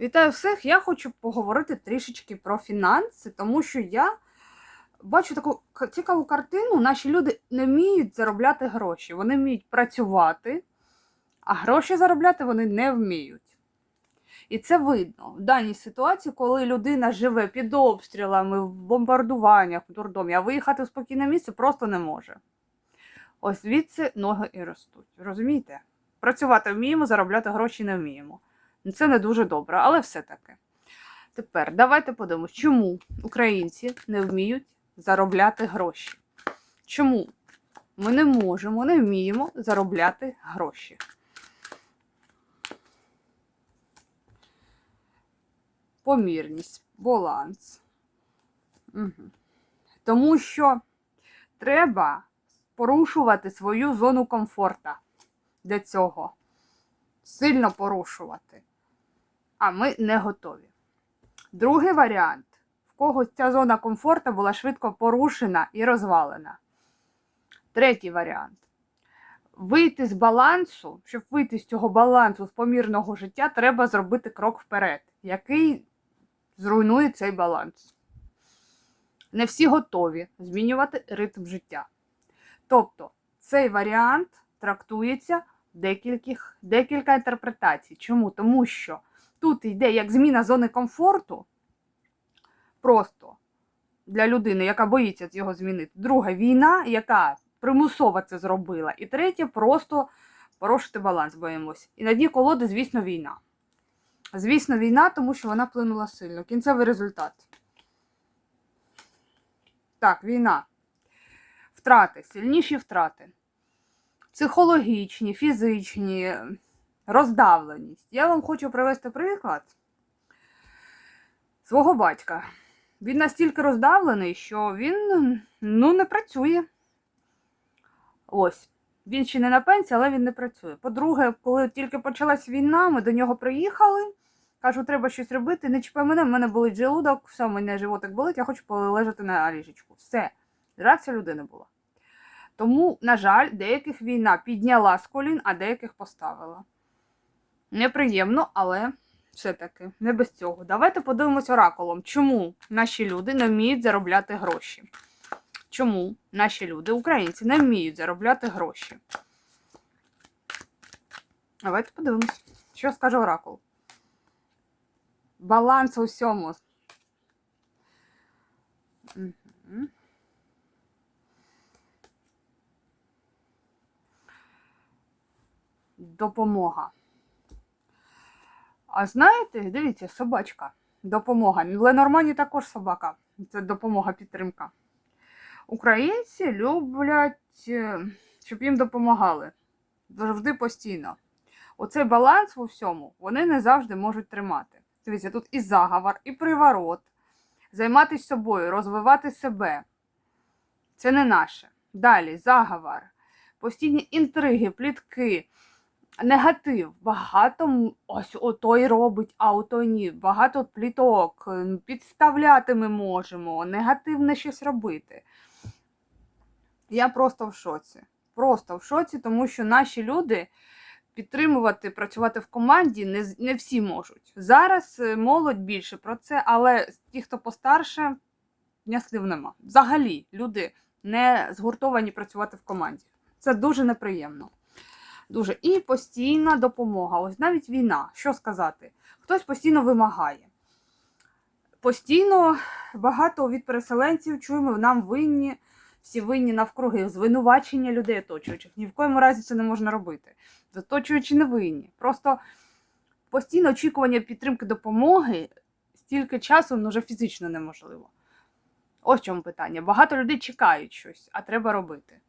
Вітаю всіх! Я хочу поговорити трішечки про фінанси, тому що я бачу таку цікаву картину. Наші люди не вміють заробляти гроші. Вони вміють працювати, а гроші заробляти вони не вміють. І це видно в даній ситуації, коли людина живе під обстрілами, в бомбардуваннях, в дурдомі, а виїхати в спокійне місце просто не може. Ось звідси ноги і ростуть. Розумієте? Працювати вміємо, заробляти гроші не вміємо. Це не дуже добре, але все-таки. Тепер давайте подивимось, чому українці не вміють заробляти гроші. Чому ми не можемо, не вміємо заробляти гроші? Помірність, баланс. Угу. Тому що треба порушувати свою зону комфорта для цього. Сильно порушувати. А ми не готові. Другий варіант, в кого ця зона комфорту була швидко порушена і розвалена. Третій варіант. Вийти з балансу, щоб вийти з цього балансу, з помірного життя, треба зробити крок вперед, який зруйнує цей баланс. Не всі готові змінювати ритм життя. Тобто, цей варіант трактується декільких, декілька інтерпретацій. Чому? Тому що тут йде як зміна зони комфорту, просто для людини, яка боїться його змінити. Друга війна, яка примусово це зробила. І третє просто порушити баланс, боїмось. І на дні колоди, звісно, війна. Звісно, війна, тому що вона вплинула сильно. Кінцевий результат. Так, війна. Втрати, сильніші втрати. Психологічні, фізичні, роздавленість. Я вам хочу привести приклад свого батька. Він настільки роздавлений, що він ну, не працює. Ось. Він ще не на пенсії, але він не працює. По-друге, коли тільки почалась війна, ми до нього приїхали. Кажу, треба щось робити. Не чіпай мене, в мене болить желудок, все, в мене животик болить, я хочу полежати на ліжечку. Все. Реакція людини була. Тому, на жаль, деяких війна підняла з колін, а деяких поставила. Неприємно, але все-таки не без цього. Давайте подивимось оракулом, чому наші люди не вміють заробляти гроші. Чому наші люди, українці, не вміють заробляти гроші? Давайте подивимось, що скаже оракул. Баланс у всьому. Допомога. А знаєте, дивіться, собачка. Допомога. Ленормані також собака. Це допомога, підтримка. Українці люблять, е, щоб їм допомагали. Завжди постійно. Оцей баланс у всьому вони не завжди можуть тримати. Дивіться, тут і заговор, і приворот. Займатися собою, розвивати себе. Це не наше. Далі заговор, постійні інтриги, плітки, негатив. Багато ось отой робить, а отой ні. Багато пліток. Підставляти ми можемо, негативне щось робити. Я просто в шоці. Просто в шоці, тому що наші люди підтримувати, працювати в команді не, не всі можуть. Зараз е, молодь більше про це, але ті, хто постарше, дня слів нема. Взагалі, люди не згуртовані працювати в команді. Це дуже неприємно. Дуже. І постійна допомога. Ось навіть війна. Що сказати? Хтось постійно вимагає. Постійно багато від переселенців чуємо, нам винні, всі винні навкруги, звинувачення людей оточуючих. Ні в коєму разі це не можна робити. Оточуючі не винні. Просто постійне очікування підтримки допомоги стільки часу ну, вже фізично неможливо. Ось в чому питання. Багато людей чекають щось, а треба робити.